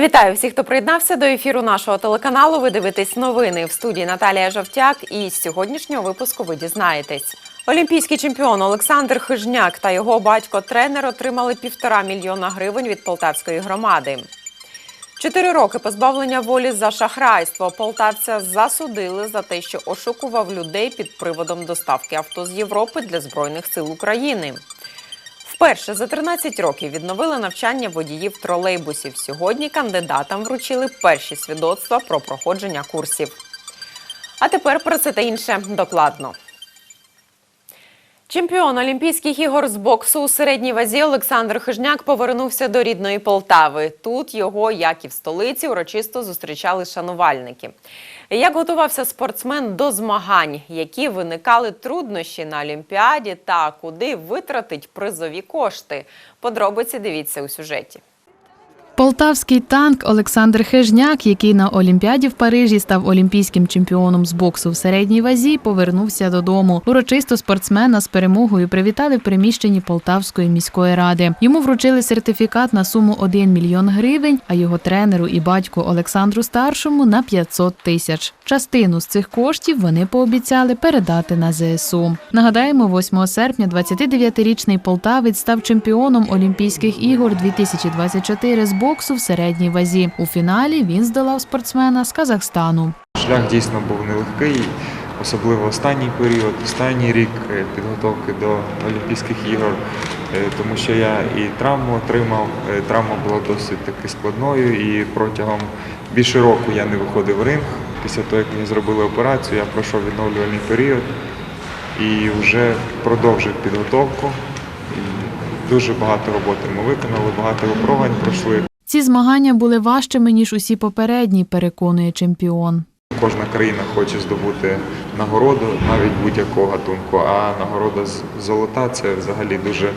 Вітаю всіх, хто приєднався до ефіру нашого телеканалу. Ви дивитесь новини в студії Наталія Жовтяк. І з сьогоднішнього випуску ви дізнаєтесь. Олімпійський чемпіон Олександр Хижняк та його батько-тренер отримали півтора мільйона гривень від полтавської громади. Чотири роки позбавлення волі за шахрайство полтавця засудили за те, що ошукував людей під приводом доставки авто з Європи для збройних сил України. Вперше за 13 років відновили навчання водіїв тролейбусів. Сьогодні кандидатам вручили перші свідоцтва про проходження курсів. А тепер про це та інше докладно. Чемпіон Олімпійських ігор з боксу у середній вазі Олександр Хижняк повернувся до рідної Полтави. Тут його, як і в столиці, урочисто зустрічали шанувальники. Як готувався спортсмен до змагань, які виникали труднощі на Олімпіаді та куди витратить призові кошти? Подробиці дивіться у сюжеті. Полтавський танк Олександр Хижняк, який на Олімпіаді в Парижі став олімпійським чемпіоном з боксу в середній вазі, повернувся додому. Урочисто спортсмена з перемогою привітали в приміщенні Полтавської міської ради. Йому вручили сертифікат на суму 1 мільйон гривень, а його тренеру і батьку Олександру Старшому на 500 тисяч. Частину з цих коштів вони пообіцяли передати на ЗСУ. Нагадаємо, 8 серпня 29-річний полтавець став чемпіоном Олімпійських ігор 2024 з боксу в середній вазі. У фіналі він здолав спортсмена з Казахстану. Шлях дійсно був нелегкий, особливо останній період, останній рік е, підготовки до Олімпійських ігор, е, тому що я і травму отримав. Е, Травма була досить таки складною, і протягом більше року я не виходив в ринг. Після того, як мені зробили операцію, я пройшов відновлювальний період і вже продовжив підготовку. Дуже багато роботи ми виконали, багато випробувань пройшли. Ці змагання були важчими ніж усі попередні, переконує чемпіон. Кожна країна хоче здобути нагороду, навіть будь-якого гатунку. А нагорода золота це взагалі дуже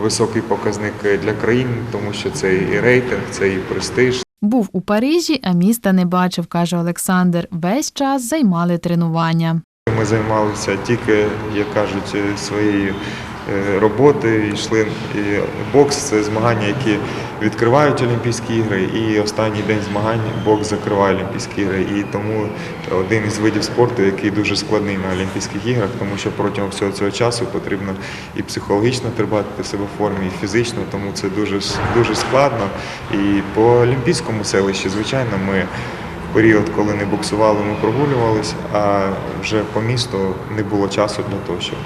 високий показник для країн, тому що це і рейтинг, це і престиж. Був у Парижі, а міста не бачив, каже Олександр. Весь час займали тренування. Ми займалися тільки, як кажуть, своєю роботи. Йшли і бокс це змагання, які відкривають Олімпійські ігри, і останній день змагань бокс закриває Олімпійські ігри. І тому один із видів спорту, який дуже складний на Олімпійських іграх, тому що протягом всього цього часу потрібно і психологічно тримати себе в формі, і фізично, тому це дуже дуже складно. І по олімпійському селищі, звичайно, ми. Період, коли не боксували, ми прогулювалися, а вже по місту не було часу для того, щоб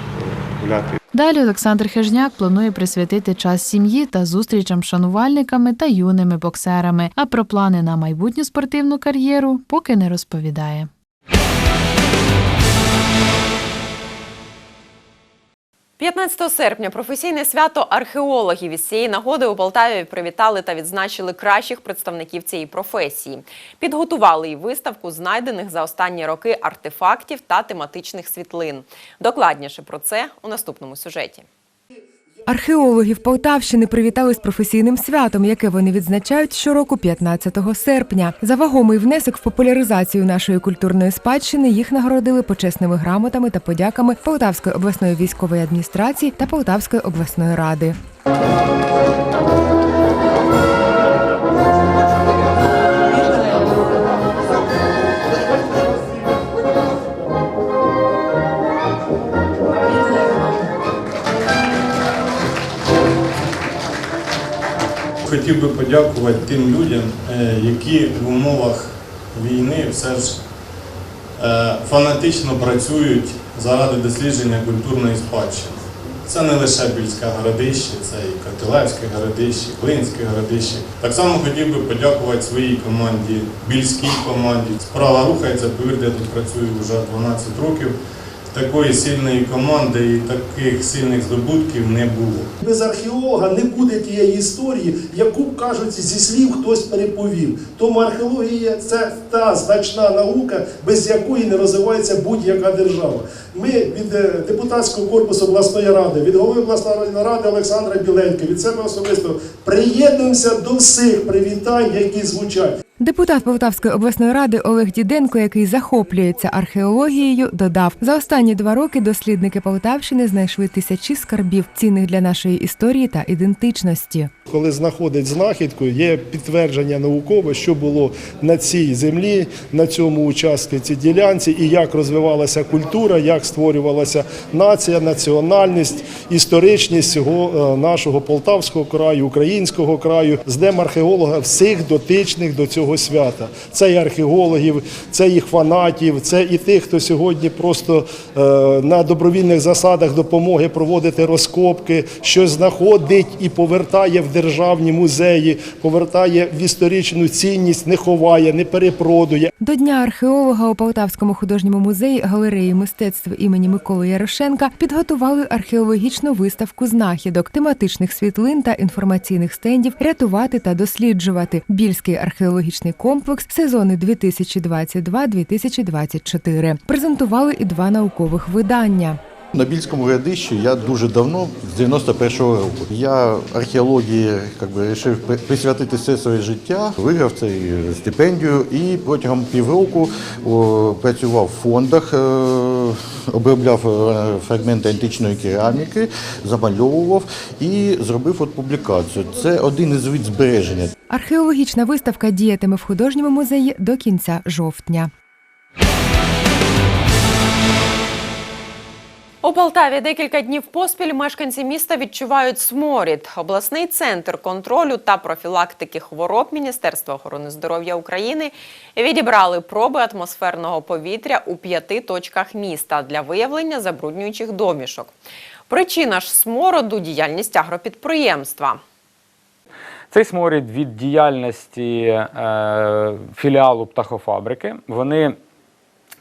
гуляти. Далі Олександр Хижняк планує присвятити час сім'ї та зустрічам з шанувальниками та юними боксерами. А про плани на майбутню спортивну кар'єру поки не розповідає. – 15 серпня професійне свято археологів із цієї нагоди у Полтаві привітали та відзначили кращих представників цієї професії. Підготували і виставку знайдених за останні роки артефактів та тематичних світлин. Докладніше про це у наступному сюжеті. Археологів Полтавщини привітали з професійним святом, яке вони відзначають щороку 15 серпня. За вагомий внесок в популяризацію нашої культурної спадщини їх нагородили почесними грамотами та подяками Полтавської обласної військової адміністрації та Полтавської обласної ради. Хотів би подякувати тим людям, е, які в умовах війни все ж е, фанатично працюють заради дослідження культурної спадщини. Це не лише Більське городище, це і Котелевське городище, Клинське городище. Так само хотів би подякувати своїй команді, більській команді. Справа рухається, повірте, я тут працюю вже 12 років. Такої сильної команди і таких сильних здобутків не було. Без археолога не буде тієї історії, яку кажуть зі слів хтось переповів. Тому археологія це та значна наука, без якої не розвивається будь-яка держава. Ми від е, депутатського корпусу обласної ради, від голови обласної ради Олександра Біленька, від себе особисто приєднуємося до всіх привітань, які звучать. Депутат Полтавської обласної ради Олег Діденко, який захоплюється археологією, додав за останні два роки дослідники Полтавщини знайшли тисячі скарбів, цінних для нашої історії та ідентичності. Коли знаходить знахідку, є підтвердження наукове, що було на цій землі, на цьому участку, цій ділянці, і як розвивалася культура, як створювалася нація, національність, історичність цього е, нашого полтавського краю, українського краю, з днем археолога всіх дотичних до цього свята. Це і археологів, це їх фанатів, це і тих, хто сьогодні просто е, на добровільних засадах допомоги проводити розкопки, щось знаходить і повертає в державні музеї, повертає в історичну цінність, не ховає, не перепродує. До Дня археолога у Полтавському художньому музеї галереї мистецтв імені Миколи Ярошенка підготували археологічну виставку знахідок, тематичних світлин та інформаційних стендів рятувати та досліджувати. Більський археологічний комплекс сезони 2022-2024. Презентували і два наукових видання. На Більському радищі я дуже давно, з 91-го року. Я археології вирішив присвятити все своє життя, виграв цей стипендію і протягом півроку о, працював в фондах, е, обробляв е, фрагменти античної кераміки, замальовував і зробив от публікацію. Це один із вид збереження. Археологічна виставка діятиме в художньому музеї до кінця жовтня. У Полтаві декілька днів поспіль мешканці міста відчувають сморід. Обласний центр контролю та профілактики хвороб Міністерства охорони здоров'я України відібрали проби атмосферного повітря у п'яти точках міста для виявлення забруднюючих домішок. Причина ж смороду діяльність агропідприємства. Цей сморід від діяльності е, філіалу птахофабрики. Вони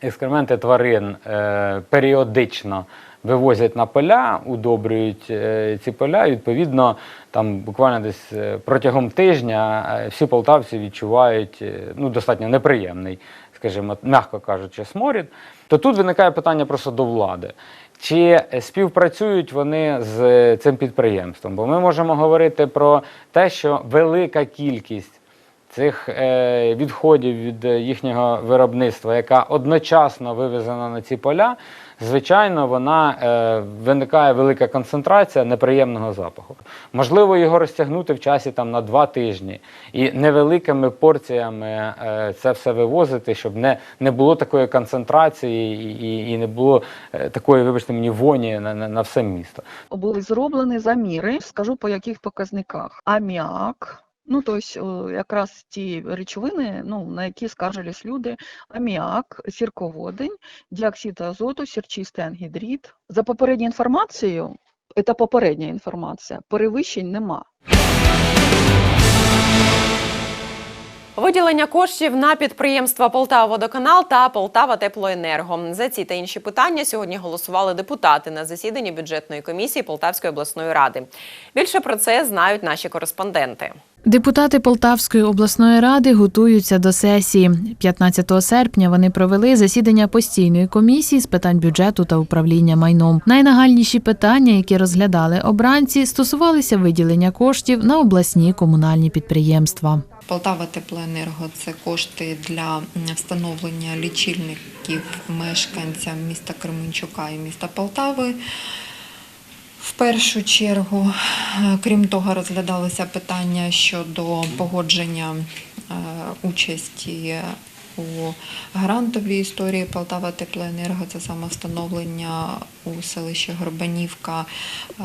екскременти тварин е, періодично вивозять на поля, удобрюють е, ці поля. І, відповідно, там буквально десь е, протягом тижня всі полтавці відчувають ну, достатньо неприємний, скажімо, м'яко кажучи, сморід. То тут виникає питання просто до влади. Чи співпрацюють вони з цим підприємством? Бо ми можемо говорити про те, що велика кількість цих е, відходів від їхнього виробництва, яка одночасно вивезена на ці поля, звичайно, вона е, виникає велика концентрація неприємного запаху. Можливо, його розтягнути в часі там на два тижні і невеликими порціями е, це все вивозити, щоб не, не було такої концентрації і, і, не було такої, вибачте мені, воні на, на, на все місто. були зроблені заміри, скажу по яких показниках. Аміак, ну тобто якраз ті речовини, ну, на які скаржились люди, аміак, сірководень, діоксид азоту, сірчистий ангідрид. За попередньою інформацією, це попередня інформація, перевищень нема. Виділення коштів на підприємства Полтава-Водоканал та Полтава Теплоенерго. За ці та інші питання сьогодні голосували депутати на засіданні бюджетної комісії Полтавської обласної ради. Більше про це знають наші кореспонденти. Депутати Полтавської обласної ради готуються до сесії. 15 серпня вони провели засідання постійної комісії з питань бюджету та управління майном. Найнагальніші питання, які розглядали обранці, стосувалися виділення коштів на обласні комунальні підприємства. Полтава Теплоенерго це кошти для встановлення лічильників мешканцям міста Кременчука і міста Полтави. В першу чергу, Е, крім того, розглядалися питання щодо погодження е, участі у грантовій історії Полтава Теплоенерго. Це саме встановлення у селищі Горбанівка е,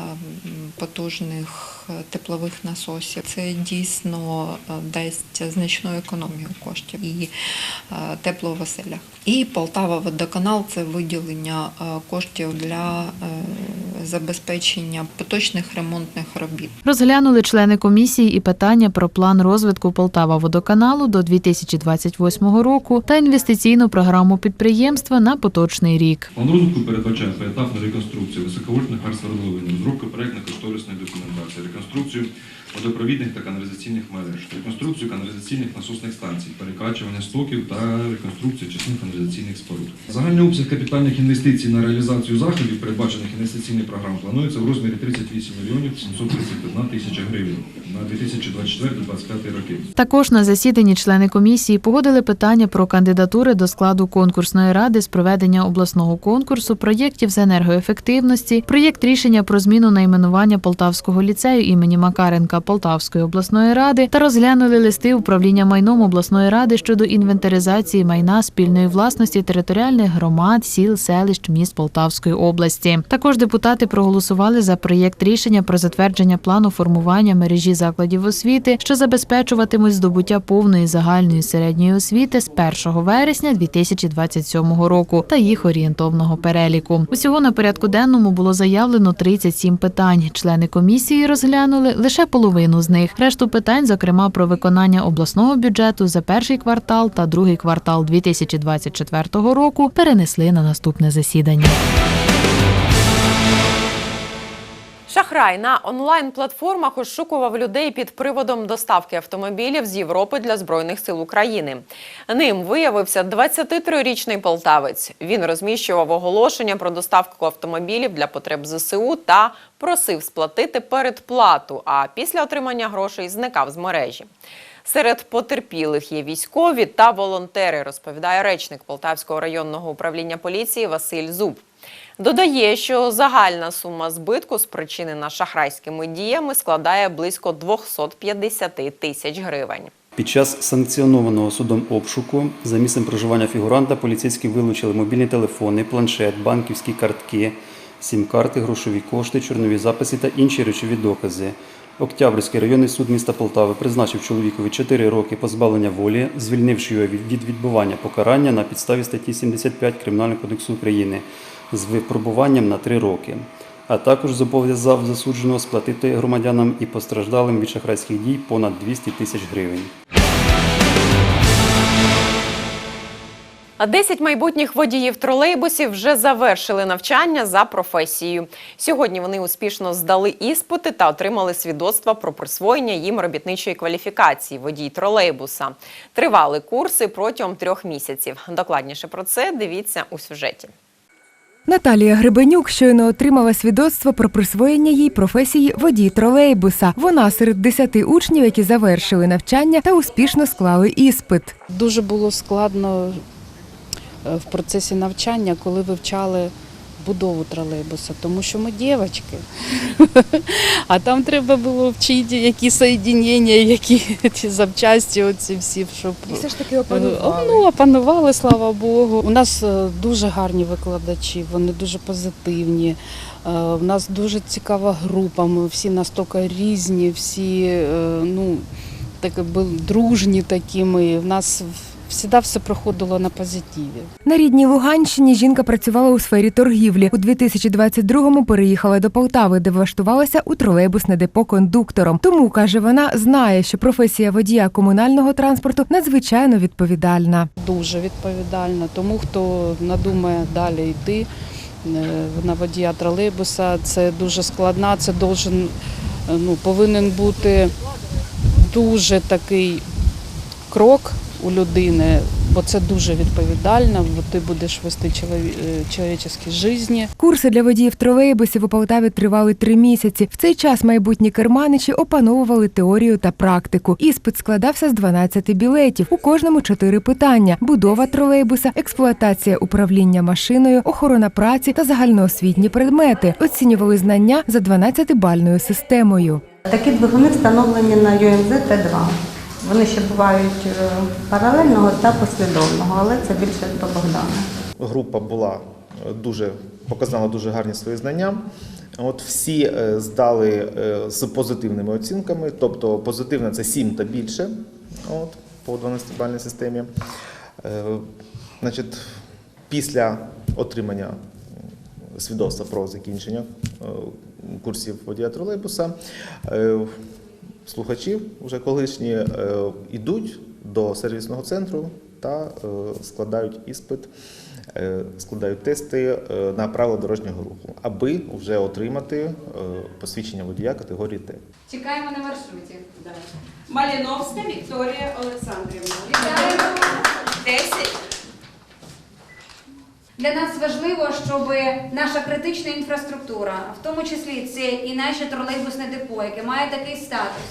потужних теплових насосів. Це дійсно е, дасть значну економію коштів і е, тепло в оселях. І Полтава водоканал це виділення е, коштів для забезпечення поточних ремонтних робіт. Розглянули члени комісії і питання про план розвитку Полтава водоканалу до 2028 року та інвестиційну програму підприємства на поточний рік. План розвитку передбачає поетапну реконструкцію високовольтних арт-свердловин, розробка проєктно-кошторисної документації, реконструкцію водопровідних та каналізаційних мереж, реконструкцію каналізаційних насосних станцій, перекачування стоків та реконструкцію частин каналізаційних споруд. Загальний обсяг капітальних інвестицій на реалізацію заходів, передбачених інвестиційною програмою, планується в розмірі 38 мільйонів 731 тисяча гривень на 2024-2025 роки. Також на засіданні члени комісії погодили питання про кандидатури до складу конкурсної ради з проведення обласного конкурсу проєктів з енергоефективності, проєкт рішення про зміну найменування Полтавського ліцею імені Макаренка Полтавської обласної ради та розглянули листи управління майном обласної ради щодо інвентаризації майна спільної власності територіальних громад, сіл, селищ, міст Полтавської області. Також депутати проголосували за проєкт рішення про затвердження плану формування мережі закладів освіти, що забезпечуватимуть здобуття повної загальної середньої освіти з 1 вересня 2027 року та їх орієнтовного переліку. Усього на порядку денному було заявлено 37 питань. Члени комісії розглянули лише половину з них. Решту питань, зокрема про виконання обласного бюджету за перший квартал та другий квартал 2024 року, перенесли на наступне засідання. Шахрай на онлайн-платформах ошукував людей під приводом доставки автомобілів з Європи для збройних сил України. Ним виявився 23-річний полтавець. Він розміщував оголошення про доставку автомобілів для потреб ЗСУ та просив сплатити передплату. А після отримання грошей зникав з мережі. Серед потерпілих є військові та волонтери, розповідає речник Полтавського районного управління поліції Василь Зуб. Додає, що загальна сума збитку, спричинена шахрайськими діями, складає близько 250 тисяч гривень. Під час санкціонованого судом обшуку за місцем проживання фігуранта поліцейські вилучили мобільні телефони, планшет, банківські картки, сім-карти, грошові кошти, чорнові записи та інші речові докази. Октябрьський районний суд міста Полтави призначив чоловікові 4 роки позбавлення волі, звільнивши його від від відбування покарання на підставі статті 75 Кримінального кодексу України з випробуванням на 3 роки. А також зобов'язав засудженого сплатити громадянам і постраждалим від шахрайських дій понад 200 тисяч гривень. А 10 майбутніх водіїв тролейбусів вже завершили навчання за професією. Сьогодні вони успішно здали іспити та отримали свідоцтва про присвоєння їм робітничої кваліфікації водій тролейбуса. Тривали курси протягом трьох місяців. Докладніше про це дивіться у сюжеті. Наталія Гребенюк щойно отримала свідоцтво про присвоєння їй професії водій тролейбуса. Вона серед десяти учнів, які завершили навчання та успішно склали іспит. Дуже було складно е, в процесі навчання, коли вивчали будову тролейбуса, тому що ми дівчатки. А там треба було вчити, які соєдінення, які ті запчасті, оці всі, щоб все ж таки ну, опанували, слава Богу. У нас е, дуже гарні викладачі, вони дуже позитивні. Е, У нас дуже цікава група. Ми всі настільки різні, всі е, ну, так, дружні такі ми. В нас завжди все проходило на позитиві. На рідній Луганщині жінка працювала у сфері торгівлі. У 2022-му переїхала до Полтави, де влаштувалася у тролейбусне депо кондуктором. Тому каже, вона знає, що професія водія комунального транспорту надзвичайно відповідальна. Дуже відповідально. Тому хто надумає далі йти е, на водія тролейбуса, це дуже складна, це должен, е, ну, повинен бути дуже такий крок у людини, бо це дуже відповідально, бо ти будеш вести е, чоловічі житті. Курси для водіїв тролейбусів у Полтаві тривали три місяці. В цей час майбутні керманичі опановували теорію та практику. Іспит складався з 12 білетів. У кожному чотири питання: будова тролейбуса, експлуатація управління машиною, охорона праці та загальноосвітні предмети. Оцінювали знання за 12-бальною системою. Такі двигуни встановлені на UMZ Т2. Вони ще бувають е, паралельного та послідовного, але це більше до Богдана. група була е, дуже показала дуже гарні свої знання. От всі е, здали з позитивними оцінками, тобто позитивна це 7 та більше. От по 12-бальній системі. Значить, після отримання свідоцтва про закінчення курсів водія тролейбуса. Е, Слухачі, вже колишні, е, йдуть до сервісного центру та е, складають іспит, е, складають тести е, на правила дорожнього руху, аби вже отримати е, посвідчення водія категорії Т. Чекаємо на маршруті. Маліновська Вікторія Олександрівна. Вітаємо. 10. Для нас важливо, щоб наша критична інфраструктура, в тому числі це і наше тролейбусне депо, яке має такий статус,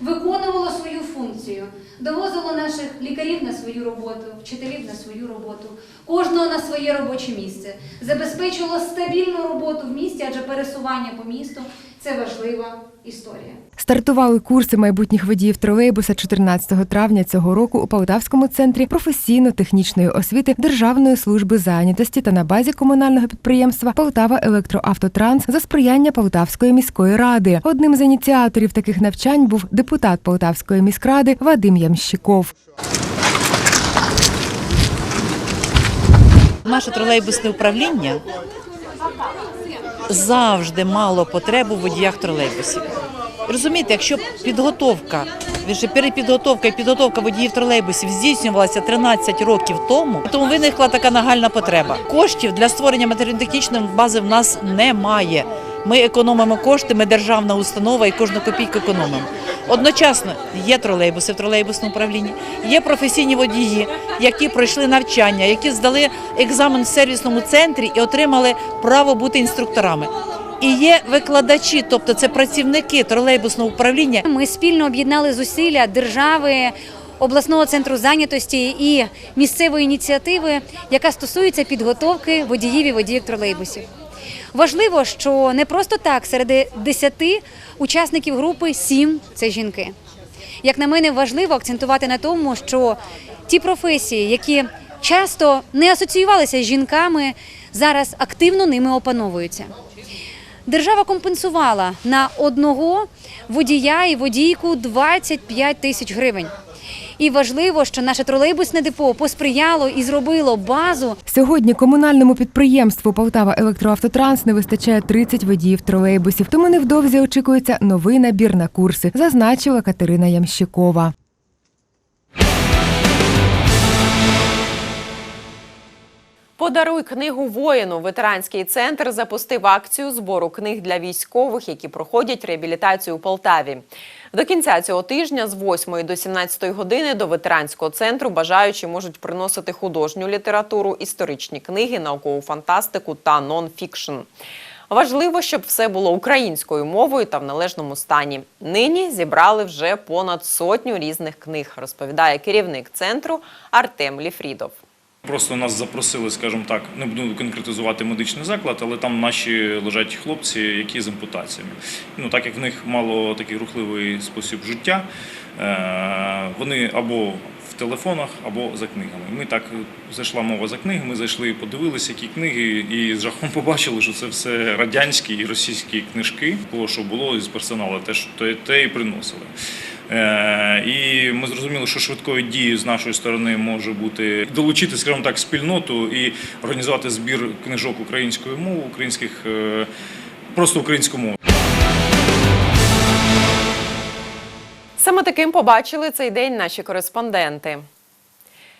виконувало свою функцію, довозило наших лікарів на свою роботу, вчителів на свою роботу, кожного на своє робоче місце, забезпечувало стабільну роботу в місті, адже пересування по місту це важлива історія. Стартували курси майбутніх водіїв тролейбуса 14 травня цього року у Полтавському центрі професійно-технічної освіти Державної служби зайнятості та на базі комунального підприємства Полтава Електроавтотранс за сприяння Полтавської міської ради. Одним з ініціаторів таких навчань був депутат Полтавської міськради Вадим Ямщиков. Наше тролейбусне управління завжди мало потребу в водіях тролейбусів. Розумієте, якщо підготовка, вірше, перепідготовка і підготовка водіїв тролейбусів здійснювалася 13 років тому, тому виникла така нагальна потреба. Коштів для створення матеріально-технічної бази в нас немає. Ми економимо кошти, ми державна установа і кожну копійку економимо. Одночасно є тролейбуси в тролейбусному управлінні, є професійні водії, які пройшли навчання, які здали екзамен в сервісному центрі і отримали право бути інструкторами. І є викладачі, тобто це працівники тролейбусного управління. Ми спільно об'єднали зусилля держави. Обласного центру зайнятості і місцевої ініціативи, яка стосується підготовки водіїв і водіїв тролейбусів. Важливо, що не просто так серед 10 учасників групи 7 – це жінки. Як на мене, важливо акцентувати на тому, що ті професії, які часто не асоціювалися з жінками, зараз активно ними опановуються. Держава компенсувала на одного водія і водійку 25 тисяч гривень. І важливо, що наше тролейбусне депо посприяло і зробило базу Сьогодні комунальному підприємству Полтава Електроавтотранс не вистачає 30 водіїв тролейбусів, тому невдовзі очікується новий набір на курси, зазначила Катерина Ямщикова. Подаруй книгу воїну. Ветеранський центр запустив акцію збору книг для військових, які проходять реабілітацію у Полтаві. До кінця цього тижня з 8 до 17 години до ветеранського центру бажаючі можуть приносити художню літературу, історичні книги, наукову фантастику та нон-фікшн. Важливо, щоб все було українською мовою та в належному стані. Нині зібрали вже понад сотню різних книг, розповідає керівник центру Артем Ліфрідов. Просто нас запросили, скажімо так, не буду конкретизувати медичний заклад, але там наші лежать хлопці, які з ампутаціями. Ну так як в них мало такий рухливий спосіб життя, е, вони або в телефонах, або за книгами. Ми так зайшла мова за книги. Ми зайшли, подивилися, які книги, і з жахом побачили, що це все радянські і російські книжки, того, що було із персоналу, те, що те і приносили. Е, І ми зрозуміли, що швидкою дією з нашої сторони може бути долучити, скажімо так, спільноту і організувати збір книжок українською мовою, українських е, просто українською мовою. Саме таким побачили цей день наші кореспонденти.